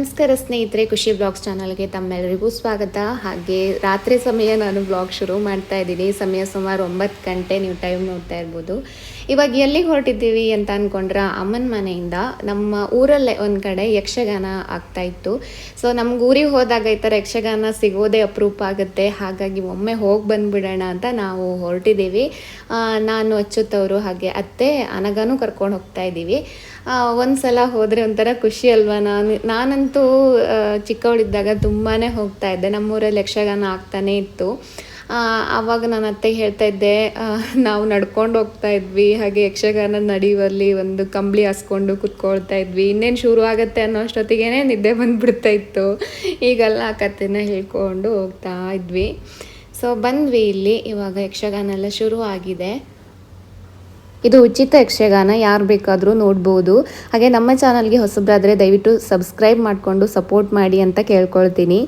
ನಮಸ್ಕಾರ ಸ್ನೇಹಿತರೆ, ಖುಷಿ ಬ್ಲಾಗ್ಸ್ ಚಾನಲ್ಗೆ ತಮ್ಮೆಲ್ಲರಿಗೂ ಸ್ವಾಗತ. ಹಾಗೆ ರಾತ್ರಿ ಸಮಯ ನಾನು ಬ್ಲಾಗ್ ಶುರು ಮಾಡ್ತಾ ಇದ್ದೀನಿ. ಸಮಯ ಸುಮಾರು ಒಂಬತ್ತು ಗಂಟೆ, ನೀವು ಟೈಮ್ ನೋಡ್ತಾ ಇರ್ಬೋದು. ಇವಾಗ ಎಲ್ಲಿಗೆ ಹೊರಟಿದ್ದೀವಿ ಅಂತ ಅಂದ್ಕೊಂಡ್ರೆ ಅಮ್ಮನ ಮನೆಯಿಂದ ನಮ್ಮ ಊರಲ್ಲೇ ಒಂದು ಕಡೆ ಯಕ್ಷಗಾನ ಆಗ್ತಾ ಇತ್ತು. ಸೊ ನಮ್ಗೆ ಊರಿಗೆ ಹೋದಾಗ ಈ ಥರ ಯಕ್ಷಗಾನ ಸಿಗೋದೇ ಅಪರೂಪ ಆಗುತ್ತೆ. ಹಾಗಾಗಿ ಒಮ್ಮೆ ಹೋಗಿ ಬಂದುಬಿಡೋಣ ಅಂತ ನಾವು ಹೊರಟಿದ್ದೀವಿ. ನಾನು, ಅಚ್ಚುತ್ತವರು ಹಾಗೆ ಅತ್ತೆ, ಅನಗಾನು ಕರ್ಕೊಂಡು ಹೋಗ್ತಾ ಇದ್ದೀವಿ. ಆ, ಒಂದ್ಸಲ ಹೋದರೆ ಒಂಥರ ಖುಷಿ ಅಲ್ವಾ? ನಾನು ನಾನಂತೂ ಚಿಕ್ಕವಳಿದ್ದಾಗ ತುಂಬಾ ಹೋಗ್ತಾ ಇದ್ದೆ. ನಮ್ಮೂರಲ್ಲಿ ಯಕ್ಷಗಾನ ಆಗ್ತಾನೇ ಇತ್ತು. ಆವಾಗ ನಾನು ಅತ್ತೆಗೆ ಹೇಳ್ತಾ ಇದ್ದೆ ನಾವು ನಡ್ಕೊಂಡು ಹೋಗ್ತಾ ಇದ್ವಿ. ಹಾಗೆ ಯಕ್ಷಗಾನ ನಡೆಯುವಲ್ಲಿ ಒಂದು ಕಂಬಳಿ ಹಾಸ್ಕೊಂಡು ಕುತ್ಕೊಳ್ತಾ ಇದ್ವಿ. ಇನ್ನೇನು ಶುರು ಆಗುತ್ತೆ ಅನ್ನೋ ಅಷ್ಟೊತ್ತಿಗೆ ನಿದ್ದೆ ಬಂದ್ಬಿಡ್ತಾ ಇತ್ತು. ಈಗೆಲ್ಲ ಆ ಕಥೆನ ಹೇಳ್ಕೊಂಡು ಹೋಗ್ತಾ ಇದ್ವಿ. ಸೊ ಬಂದ್ವಿ ಇಲ್ಲಿ. ಇವಾಗ ಯಕ್ಷಗಾನ ಎಲ್ಲ ಶುರು ಆಗಿದೆ ಇದು ಉಚಿತ ಯಕ್ಷಗಾನ, ಯಾರು ಬೇಕಾದರೂ ನೋಡ್ಬೋದು. ಹಾಗೆ ನಮ್ಮ ಚಾನಲ್ಗೆ ಹೊಸಬ್ರಾದರೆ ದಯವಿಟ್ಟು ಸಬ್ಸ್ಕ್ರೈಬ್ ಮಾಡಿಕೊಂಡು ಸಪೋರ್ಟ್ ಮಾಡಿ ಅಂತ ಕೇಳ್ಕೊಳ್ತೀನಿ.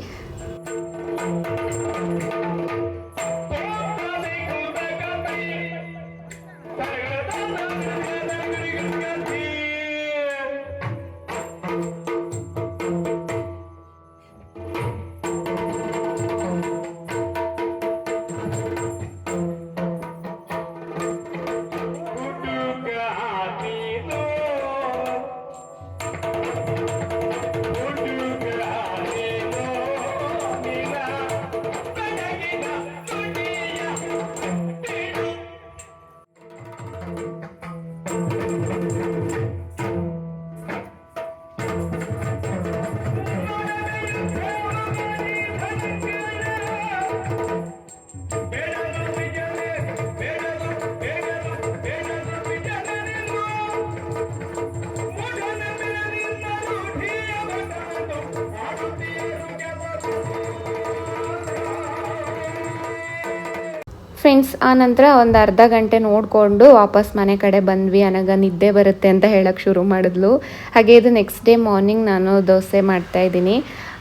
ಫ್ರೆಂಡ್ಸ್ ಆ ನಂತರ ಒಂದು ಅರ್ಧ ಗಂಟೆ ನೋಡಿಕೊಂಡು ವಾಪಸ್ ಮನೆ ಕಡೆ ಬಂದ್ವಿ. ನನಗೆ ನಿದ್ದೆ ಬರುತ್ತೆ ಅಂತ ಹೇಳಕ್ಕೆ ಶುರು ಮಾಡಿದ್ಲು. ಹಾಗೆ ಇದು ನೆಕ್ಸ್ಟ್ ಡೇ ಮಾರ್ನಿಂಗ್ ನಾನು ದೋಸೆ ಮಾಡ್ತಾ ಇದ್ದೀನಿ.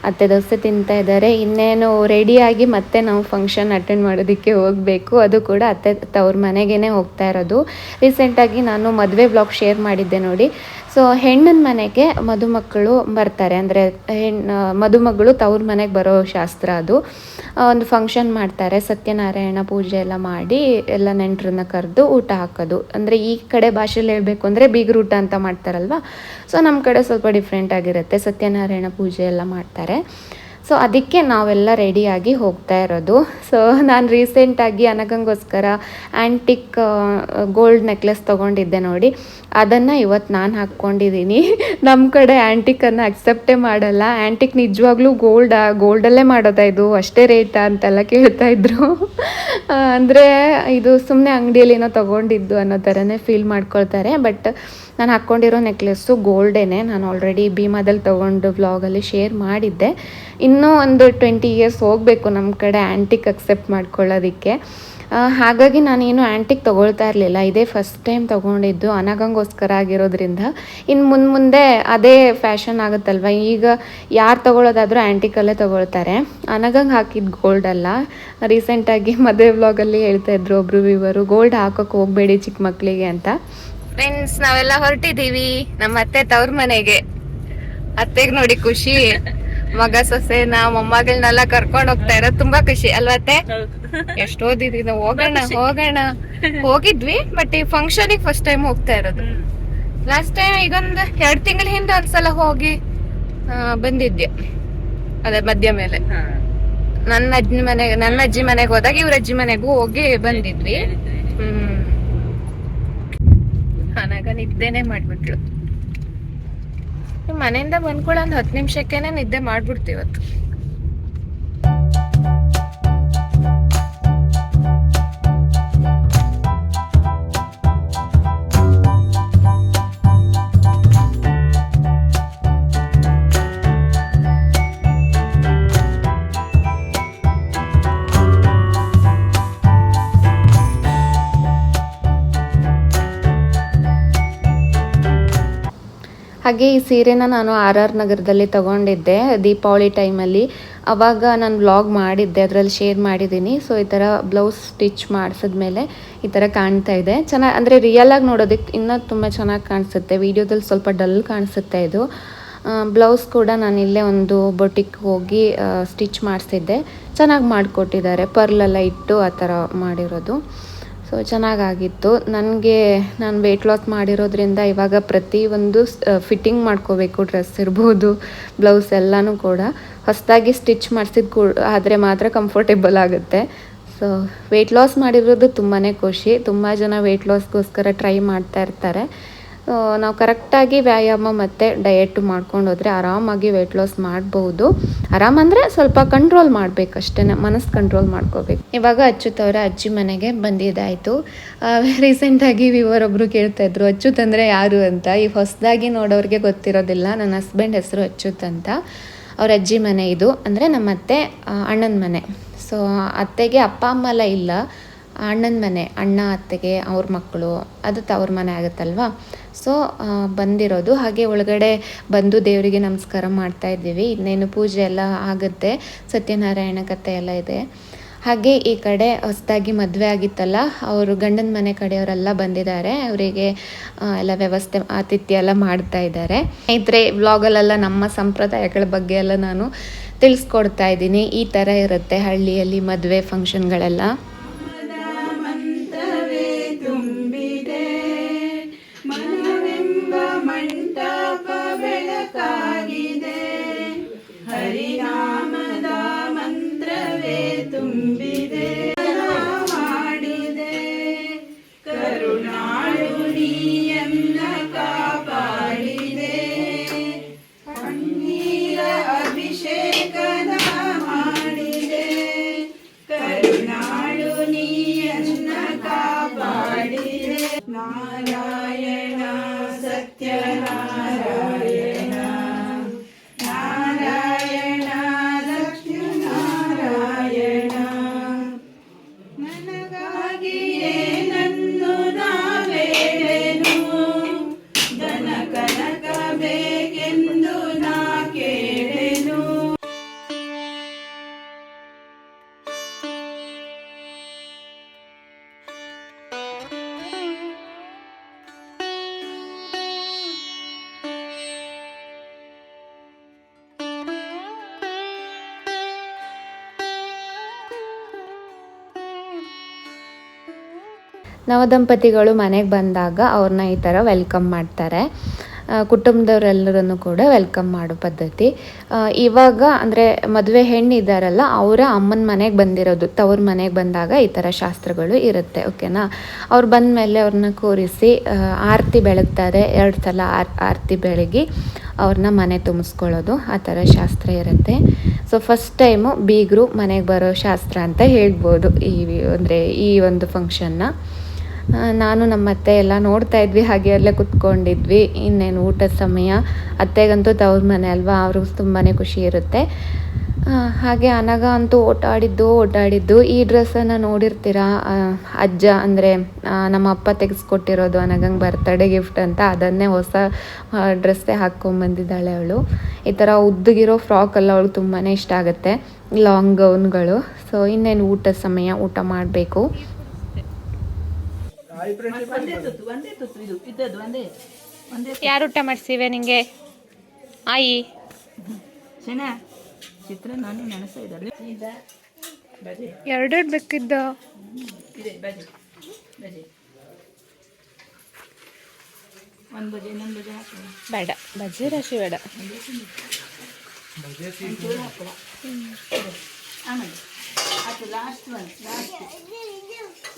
ಅತ್ತೆ ದೋಸೆ ತಿಂತಾ ಇದ್ದಾರೆ. ಇನ್ನೇನು ರೆಡಿಯಾಗಿ ಮತ್ತೆ ನಾವು ಫಂಕ್ಷನ್ ಅಟೆಂಡ್ ಮಾಡೋದಕ್ಕೆ ಹೋಗಬೇಕು. ಅದು ಕೂಡ ಅತ್ತೆ ತವ್ರ ಮನೆಗೇ ಹೋಗ್ತಾ ಇರೋದು. ರೀಸೆಂಟಾಗಿ ನಾನು ಮದುವೆ ಬ್ಲಾಗ್ ಶೇರ್ ಮಾಡಿದ್ದೆ ನೋಡಿ. ಸೊ ಹೆಣ್ಣಿನ ಮನೆಗೆ ಮದುಮಕ್ಕಳು ಬರ್ತಾರೆ. ಅಂದರೆ ಹೆಣ್ಣು ಮದುಮಗಳು ತವ್ರ ಮನೆಗೆ ಬರೋ ಶಾಸ್ತ್ರ ಅದು. ಒಂದು ಫಂಕ್ಷನ್ ಮಾಡ್ತಾರೆ. ಸತ್ಯನಾರಾಯಣ ಪೂಜೆ ಎಲ್ಲ ಮಾಡಿ ಎಲ್ಲ ನೆಂಟರನ್ನ ಕರೆದು ಊಟ ಹಾಕೋದು. ಅಂದರೆ ಈ ಕಡೆ ಭಾಷೆಯಲ್ಲಿ ಹೇಳಬೇಕು ಅಂದರೆ ಬೀಗರೂಟ ಅಂತ ಮಾಡ್ತಾರಲ್ವ? ಸೊ ನಮ್ಮ ಕಡೆ ಸ್ವಲ್ಪ ಡಿಫ್ರೆಂಟ್ ಆಗಿರುತ್ತೆ. ಸತ್ಯನಾರಾಯಣ ಪೂಜೆ ಎಲ್ಲ ಮಾಡ್ತಾರೆ. ಮಾಡ್ತಾರೆ ಸೊ ಅದಕ್ಕೆ ನಾವೆಲ್ಲ ರೆಡಿಯಾಗಿ ಹೋಗ್ತಾ ಇರೋದು. ಸೊ ನಾನು ರೀಸೆಂಟಾಗಿ ಅನಗಂಗೋಸ್ಕರ ಆ್ಯಂಟಿಕ್ ಗೋಲ್ಡ್ ನೆಕ್ಲೆಸ್ ತೊಗೊಂಡಿದ್ದೆ ನೋಡಿ. ಅದನ್ನು ಇವತ್ತು ನಾನು ಹಾಕ್ಕೊಂಡಿದ್ದೀನಿ ನಮ್ಮ ಕಡೆ ಆ್ಯಂಟಿಕನ್ನು ಅಕ್ಸೆಪ್ಟೇ ಮಾಡಲ್ಲ. ಆ್ಯಂಟಿಕ್ ನಿಜವಾಗ್ಲೂ ಗೋಲ್ಡಾ ಗೋಲ್ಡಲ್ಲೇ ಮಾಡೋದಾ ಇದು? ಅಷ್ಟೇ ರೇಟಾ ಅಂತೆಲ್ಲ ಕೇಳ್ತಾ ಇದ್ರು. ಅಂದರೆ ಇದು ಸುಮ್ಮನೆ ಅಂಗಡಿಯಲ್ಲಿ ಏನೋ ತೊಗೊಂಡಿದ್ದು ಅನ್ನೋ ಥರನೇ ಫೀಲ್ ಮಾಡ್ಕೊಳ್ತಾರೆ. ಬಟ್ ನಾನು ಹಾಕ್ಕೊಂಡಿರೋ ನೆಕ್ಲೆಸ್ಸು ಗೋಲ್ಡೇನೆ ನಾನು ಆಲ್ರೆಡಿ ಭೀಮಾದಲ್ಲಿ ತೊಗೊಂಡು ವ್ಲಾಗಲ್ಲಿ ಶೇರ್ ಮಾಡಿದ್ದೆ. ಇನ್ನೂ ಒಂದು ಟ್ವೆಂಟಿ ಇಯರ್ಸ್ ಹೋಗಬೇಕು ನಮ್ಮ ಕಡೆ ಆ್ಯಂಟಿಕ್ ಅಕ್ಸೆಪ್ಟ್ ಮಾಡ್ಕೊಳ್ಳೋದಕ್ಕೆ. ಹಾಗಾಗಿ ನಾನೇನು ಆ್ಯಂಟಿಕ್ ತೊಗೊಳ್ತಾ ಇರಲಿಲ್ಲ. ಇದೇ ಫಸ್ಟ್ ಟೈಮ್ ತೊಗೊಂಡಿದ್ದು ಅನಗಂಗೋಸ್ಕರ ಆಗಿರೋದ್ರಿಂದ. ಇನ್ನು ಮುಂದೆ ಮುಂದೆ ಅದೇ ಫ್ಯಾಷನ್ ಆಗುತ್ತಲ್ವ? ಈಗ ಯಾರು ತೊಗೊಳೋದಾದರೂ ಆ್ಯಂಟಿಕಲ್ಲೇ ತೊಗೊಳ್ತಾರೆ. ಅನಗಂಗೆ ಹಾಕಿದ್ದು ಗೋಲ್ಡ್ ಅಲ್ಲ. ರೀಸೆಂಟಾಗಿ ಮದುವೆ ವ್ಲಾಗಲ್ಲಿ ಹೇಳ್ತಾ ಇದ್ರು ಒಬ್ರು ವಿವರು ಗೋಲ್ಡ್ ಹಾಕೋಕೆ ಹೋಗಬೇಡಿ ಚಿಕ್ಕ ಮಕ್ಕಳಿಗೆ ಅಂತ. ಫ್ರೆಂಡ್ಸ್ ನಾವೆಲ್ಲ ಹೊರಟಿದ್ದೀವಿ ನಮ್ಮ ಅತ್ತೆ ತವ್ರ ಮನೆಗೆ. ಅತ್ತೆಗೆ ನೋಡಿ ಖುಷಿ. ಮಗ ನಾ ಮೊಮ್ಮಗಳನ್ನೆಲ್ಲ ಕರ್ಕೊಂಡ್ ಹೋಗ್ತಾ ಇರೋದು ತುಂಬಾ ಖುಷಿ ಅಲ್ವತ್ತೆ ಎಷ್ಟು ಓದಿದ್ವಿ ನಾವು? ಹೋಗೋಣ ಹೋಗೋಣ. ಹೋಗಿದ್ವಿ ಬಟ್ ಈ ಫಂಕ್ಷನ್ ಫಸ್ಟ್ ಟೈಮ್ ಹೋಗ್ತಾ ಇರೋದು. ಲಾಸ್ಟ್ ಟೈಮ್ ಈಗೊಂದು ಎರಡ್ ತಿಂಗಳ ಹಿಂದೆ ಒಂದ್ಸಲ ಹೋಗಿ ಬಂದಿದ್ದೆ. ಅದೇ ಮಧ್ಯ ಮೇಲೆ. ನನ್ನ ಅಜ್ಜಿ ಮನೆಗೆ ನನ್ನ ಅಜ್ಜಿ ಮನೆಗೆ ಹೋದಾಗ ಇವ್ರ ಅಜ್ಜಿ ಮನೆಗೂ ಹೋಗಿ ಬಂದಿದ್ವಿ. ಹ್ಮ್. ನನಗ ನಿದ್ದೆನೆ ಮಾಡ್ಬಿಟ್ಲು ಮನೆಯಿಂದ ಬಂದ್ಕೊಳ್ಳೋ ಒಂದು ಹತ್ತು ನಿಮಿಷಕ್ಕೇನೆ ನಿದ್ದೆ ಮಾಡ್ಬಿಡ್ತೀವಿ ಹಾಗೆ ಈ ಸೀರೆನ ನಾನು ಆರ್ ಆರ್ ನಗರದಲ್ಲಿ ತಗೊಂಡಿದ್ದೆ ದೀಪಾವಳಿ ಟೈಮಲ್ಲಿ. ಅವಾಗ ನಾನು ವ್ಲಾಗ್ ಮಾಡಿದ್ದೆ, ಅದರಲ್ಲಿ ಶೇರ್ ಮಾಡಿದ್ದೀನಿ ಸೊ ಈ ಥರ ಬ್ಲೌಸ್ ಸ್ಟಿಚ್ ಮಾಡಿಸಿದ್ಮೇಲೆ ಈ ಥರ ಕಾಣ್ತಾ ಇದೆ. ಚೆನ್ನಾಗಿ ಅಂದರೆ ರಿಯಲಾಗಿ ನೋಡೋದಕ್ಕೆ ಇನ್ನೂ ತುಂಬ ಚೆನ್ನಾಗಿ ಕಾಣಿಸುತ್ತೆ. ವಿಡಿಯೋದಲ್ಲಿ ಸ್ವಲ್ಪ ಡಲ್ ಕಾಣಿಸುತ್ತೆ ಇದು. ಬ್ಲೌಸ್ ಕೂಡ ನಾನು ಇಲ್ಲೇ ಒಂದು ಬೊಟಿಕ್ ಹೋಗಿ ಸ್ಟಿಚ್ ಮಾಡಿಸಿದ್ದೆ. ಚೆನ್ನಾಗಿ ಮಾಡಿಕೊಟ್ಟಿದ್ದಾರೆ. ಪರ್ಲೆಲ್ಲ ಇಟ್ಟು ಆ ಥರ ಮಾಡಿರೋದು. ಸೊ ಚೆನ್ನಾಗಾಗಿತ್ತು. ನನಗೆ ನಾನು ವೆಯ್ಟ್ ಲಾಸ್ ಮಾಡಿರೋದ್ರಿಂದ ಇವಾಗ ಪ್ರತಿಯೊಂದು ಫಿಟ್ಟಿಂಗ್ ಮಾಡ್ಕೋಬೇಕು ಡ್ರೆಸ್ ಇರ್ಬೋದು ಬ್ಲೌಸ್ ಎಲ್ಲನೂ ಕೂಡ. ಹೊಸದಾಗಿ ಸ್ಟಿಚ್ ಮಾಡಿಸಿದ ಕೂ, ಆದರೆ ಮಾತ್ರ ಕಂಫರ್ಟೇಬಲ್ ಆಗುತ್ತೆ. ಸೊ ವೆಯ್ಟ್ ಲಾಸ್ ಮಾಡಿರೋದು ತುಂಬಾ ಖುಷಿ. ತುಂಬ ಜನ ವೆಯ್ಟ್ ಲಾಸ್ಗೋಸ್ಕರ ಟ್ರೈ ಮಾಡ್ತಾ ಇರ್ತಾರೆ. ನಾವು ಕರೆಕ್ಟಾಗಿ ವ್ಯಾಯಾಮ ಮತ್ತು ಡಯೆಟ್ ಮಾಡ್ಕೊಂಡು ಹೋದರೆ ಆರಾಮಾಗಿ ವೆಯ್ಟ್ ಲಾಸ್ ಮಾಡ್ಬೋದು. ಆರಾಮಂದರೆ ಸ್ವಲ್ಪ ಕಂಟ್ರೋಲ್ ಮಾಡಬೇಕಷ್ಟೇ ಮನಸ್ಸು ಕಂಟ್ರೋಲ್ ಮಾಡ್ಕೋಬೇಕು. ಇವಾಗ ಅಚ್ಯುತ್ ಅವರ ಅಜ್ಜಿ ಮನೆಗೆ ಬಂದಿದ್ದಾಯಿತು. ರೀಸೆಂಟಾಗಿ ವಿವರೊಬ್ಬರು ಕೇಳ್ತಾ ಇದ್ರು, ಅಚ್ಚುತ್ ಅಂದರೆ ಯಾರು ಅಂತ? ಈ ಹೊಸದಾಗಿ ನೋಡೋರಿಗೆ ಗೊತ್ತಿರೋದಿಲ್ಲ, ನನ್ನ ಹಸ್ಬೆಂಡ್ ಹೆಸರು ಅಚ್ಚುತ್ ಅಂತ. ಅವ್ರ ಅಜ್ಜಿ ಮನೆ ಇದು, ಅಂದರೆ ನಮ್ಮ ಅತ್ತೆ ಅಣ್ಣನ ಮನೆ. ಸೊ ಅತ್ತೆಗೆ ಅಪ್ಪ, ಅಮ್ಮ ಎಲ್ಲ ಇಲ್ಲ. ಅಣ್ಣನ ಮನೆ, ಅಣ್ಣ ಅತ್ತೆಗೆ, ಅವ್ರ ಮಕ್ಕಳು, ಅದು ತವ್ರ ಮನೆ ಆಗುತ್ತಲ್ವಾ? ಸೊ ಬಂದಿರೋದು. ಹಾಗೆ ಒಳಗಡೆ ಬಂದು ದೇವರಿಗೆ ನಮಸ್ಕಾರ ಮಾಡ್ತಾ ಇದ್ದೀವಿ. ಇನ್ನೇನು ಪೂಜೆ ಎಲ್ಲ ಆಗುತ್ತೆ. ಸತ್ಯನಾರಾಯಣ ಕಥೆ ಎಲ್ಲ ಇದೆ. ಹಾಗೆ ಈ ಕಡೆ ಹೊಸದಾಗಿ ಮದುವೆ ಆಗಿತ್ತಲ್ಲ, ಅವರು ಗಂಡನ ಮನೆ ಕಡೆಯವರೆಲ್ಲ ಬಂದಿದ್ದಾರೆ. ಅವರಿಗೆ ಎಲ್ಲ ವ್ಯವಸ್ಥೆ, ಆತಿಥ್ಯ ಎಲ್ಲ ಮಾಡ್ತಾ ಇದ್ದಾರೆ. ಸ್ನೇಹಿತರೆ ವ್ಲಾಗಲ್ಲೆಲ್ಲ ನಮ್ಮ ಸಂಪ್ರದಾಯಗಳ ಬಗ್ಗೆ ಎಲ್ಲ ನಾನು ತಿಳಿಸ್ಕೊಡ್ತಾ ಇದ್ದೀನಿ. ಈ ಥರ ಇರುತ್ತೆ ಹಳ್ಳಿಯಲ್ಲಿ ಮದುವೆ ಫಂಕ್ಷನ್ಗಳೆಲ್ಲ. ನವದಂಪತಿಗಳು ಮನೆಗೆ ಬಂದಾಗ ಅವ್ರನ್ನ ಈ ಥರ ವೆಲ್ಕಮ್ ಮಾಡ್ತಾರೆ. ಕುಟುಂಬದವರೆಲ್ಲರನ್ನು ಕೂಡ ವೆಲ್ಕಮ್ ಮಾಡೋ ಪದ್ಧತಿ. ಇವಾಗ ಅಂದರೆ ಮದುವೆ ಹೆಣ್ಣು ಇದ್ದಾರಲ್ಲ ಅವರ ಅಮ್ಮನ ಮನೆಗೆ ಬಂದಿರೋದು, ತವ್ರ ಮನೆಗೆ ಬಂದಾಗ ಈ ಥರ ಶಾಸ್ತ್ರಗಳು ಇರುತ್ತೆ ಓಕೆನಾ ಅವ್ರು ಬಂದ ಮೇಲೆ ಅವ್ರನ್ನ ಕೂರಿಸಿ ಆರತಿ ಬೆಳಗ್ತಾರೆ, ಎರಡು ಸಲ ಆರ್, ಆರತಿ ಬೆಳಗಿ ಅವ್ರನ್ನ ಮನೆ ತುಂಬಿಸ್ಕೊಳ್ಳೋದು, ಆ ಥರ ಶಾಸ್ತ್ರ ಇರುತ್ತೆ. ಸೊ ಫಸ್ಟ್ ಟೈಮು ಬೀಗರು ಮನೆಗೆ ಬರೋ ಶಾಸ್ತ್ರ ಅಂತ ಹೇಳ್ಬೋದು ಈ, ಅಂದರೆ ಈ ಒಂದು ಫಂಕ್ಷನ್ನ ನಾನು ನಮ್ಮ ಅತ್ತೆ ಎಲ್ಲ ನೋಡ್ತಾ ಇದ್ವಿ ಹಾಗೆ ಅಲ್ಲೇ ಕುತ್ಕೊಂಡಿದ್ವಿ. ಇನ್ನೇನು ಊಟದ ಸಮಯ. ಅತ್ತೆಗಂತೂ ತವ್ರ ಮನೆ ಅಲ್ವಾ? ಅವ್ರಿಗೂ ತುಂಬಾ ಖುಷಿ ಇರುತ್ತೆ. ಹಾಗೆ ಅನಗ ಅಂತೂ ಓಟಾಡಿದ್ದು ಓಟಾಡಿದ್ದು. ಈ ಡ್ರೆಸ್ಸನ್ನು ನೋಡಿರ್ತೀರಾ? ಅಜ್ಜ ಅಂದರೆ ನಮ್ಮ ಅಪ್ಪ ತೆಗೆಸ್ಕೊಟ್ಟಿರೋದು ಅನಗಂಗೆ ಬರ್ತಡೇ ಗಿಫ್ಟ್ ಅಂತ. ಅದನ್ನೇ ಹೊಸ ಡ್ರೆಸ್ಸೇ ಹಾಕ್ಕೊಂಬಂದಿದ್ದಾಳೆ ಅವಳು. ಈ ಥರ ಉದ್ದಗಿರೋ ಫ್ರಾಕ್ ಎಲ್ಲ ಅವಳು ತುಂಬಾ ಇಷ್ಟ ಆಗುತ್ತೆ. ಲಾಂಗ್ ಗೌನ್ಗಳು ಸೊ ಇನ್ನೇನು ಊಟದ ಸಮಯ? ಊಟ ಮಾಡಬೇಕು. ಒಂದೇ ತುತ್ತು ಒಂದೇ ತುತ್ತು ಇದು ಇದ್ದದ್ದು ಒಂದೇ ಒಂದೇ ಯಾರು ಊಟ ಮಾಡಿಸಿವೆ ನಿಂಗೆ? ಆಯಿ. ಚೆನ್ನ ಚಿತ್ರ ನಾನು ನೆನಸ ಇದ್ದಾರೆ ಬಜೆ. ಎರಡೆರಡು ಬೇಕಿದ್ದ? ಇದೆ ಬಜೆ ಬಜೆ. ಒಂದು ಬಜೆ ಇನ್ನೊಂದು ಬಜೆ ಬೇಡ ಬಜ್ಜಿ ರಾಶಿ ಬೇಡ. ಒಂಚೂರು ಹಾಕುವ ಆಮೇಲೆ ಅದು ಲಾಸ್ಟ್ ಒನ್ ಲಾಸ್ಟ್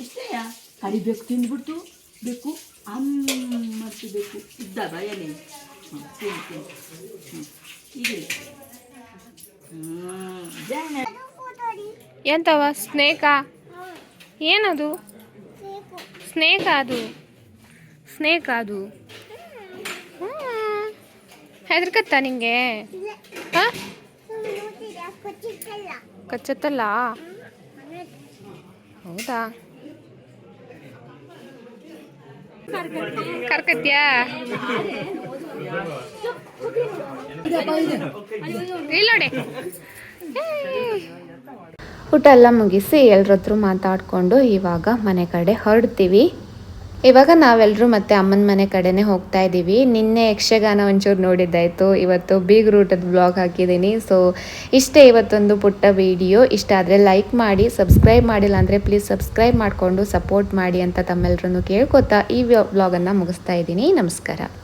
ಇಷ್ಟೇಯಾ ಕರಿಬೇಕು ತಿಂದ್ಬಿಡ್ತು. ಬೇಕು ಅಮ್ಮ ಬೇಕು. ಇದ್ದ ಬಯಲಿ ಹ್ಞೂ ಜಾಣ. ಎಂತವ? ಸ್ನೇಕಾ? ಏನದು? ಸ್ನೇಕ್ ಅದು. ಸ್ನೇಕ್ ಅದು. ಹೆದರ್ಕತ್ತ ನಿಂಗೆ? ಹಾ? ಕಚ್ಚತ್ತಲ್ಲ? ಹೌದಾ? ಊಟ ಎಲ್ಲ ಮುಗಿಸಿ ಎಲ್ರ ಹತ್ರ ಮಾತಾಡಿಕೊಂಡು ಇವಾಗ ಮನೆ ಕಡೆ ಹೊರಡ್ತೀವಿ. ಇವಾಗ ನಾವೆಲ್ಲರೂ ಮತ್ತೆ ಅಮ್ಮನ ಮನೆ ಕಡೆನೇ ಹೋಗ್ತಾ ಇದ್ದೀವಿ ನಿನ್ನೆ ಯಕ್ಷಗಾನ ಒಂಚೂರು ನೋಡಿದ್ದಾಯಿತು. ಇವತ್ತು ಬಿಗ್ ರೂಟದ ಬ್ಲಾಗ್ ಹಾಕಿದ್ದೀನಿ. ಸೊ ಇಷ್ಟೇ ಇವತ್ತೊಂದು ಪುಟ್ಟ ವಿಡಿಯೋ ಇಷ್ಟ ಆದರೆ ಲೈಕ್ ಮಾಡಿ ಸಬ್ಸ್ಕ್ರೈಬ್ ಮಾಡಿಲ್ಲ ಅಂದರೆ ಪ್ಲೀಸ್ ಸಬ್ಸ್ಕ್ರೈಬ್ ಮಾಡಿಕೊಂಡು ಸಪೋರ್ಟ್ ಮಾಡಿ ಅಂತ ತಮ್ಮೆಲ್ಲರನ್ನು ಕೇಳ್ಕೊತಾ ಈ ವ್ಲಾಗನ್ನು ಮುಗಿಸ್ತಾ ಇದ್ದೀನಿ ನಮಸ್ಕಾರ.